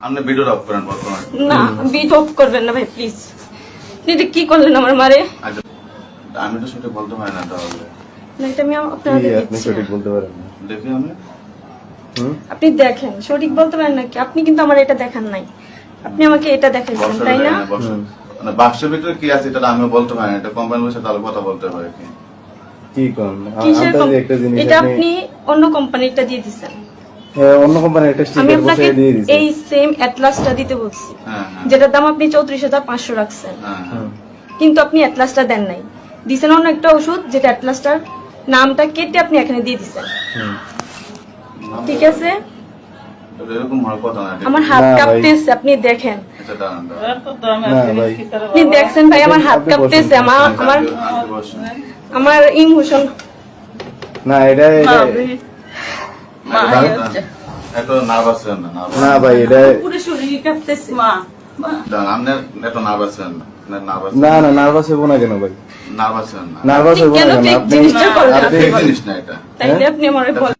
আপনি ভিডিওটা অফ করেন বর্তমানে। না বিট অফ করবেন না ভাই প্লিজ এটা কি করলেন আমার মারে? আচ্ছা আমি তো সেটা বলতে পারি না তাহলে। না এটা আমি আপনাদের কি আপনি সঠিক বলতে পারেন না? দেখি আমি। হুম? আপনি দেখেন সঠিক বলতে পারেন নাকি? আপনি কিন্তু আমার এটা দেখান নাই। আপনি আমাকে এটা দেখাইছেন তাই না? মানে বাক্সের ভিতরে কি আছে এটা আমিও বলতে পারি না এটা কোম্পানির বসে তাহলে কথা বলতে পারে কি? কি জিনিস এটা আপনি অন্য কোম্পানিটা দিয়ে দিচ্ছেন হ্যাঁ, অন্য কোম্পানির একটা আমি স্টিকার আপনাকে বসিয়ে দিয়ে দিয়েছি। এই সেম অ্যাটলাসটা দিতে বলছি। হ্যাঁ হ্যাঁ। যেটার দাম আপনি চৌত্রিশ হাজার পাঁচশো রাখছেন। হ্যাঁ হ্যাঁ। হুম। কিন্তু আপনি অ্যাটলাসটা দেন নাই। দিছেন অন্য একটা ওষুধ যেটা অ্যাটলাসটার নামটা কেটে আপনি এখানে দিয়ে দিচ্ছেন ঠিক আছে? আমার হাত না, কাঁপতেছে আপনি দেখেন। আচ্ছা আপনি দেখছেন ভাই আমার হাত কাঁপতেছে আমার আমার ইমোশন না এটা এত নার্ভাস হবেন না না ভাই এটা পুরো শরীর কাঁপতেছে আপনি এত নার্ভাস হবেন না না না নার্ভাস হব না কেন ভাই? নার্ভাস হবেন না। নার্ভাস হব না কেন আপনি আপনি। জিনিস না এটা। তাইলে আপনি আমার বলেন।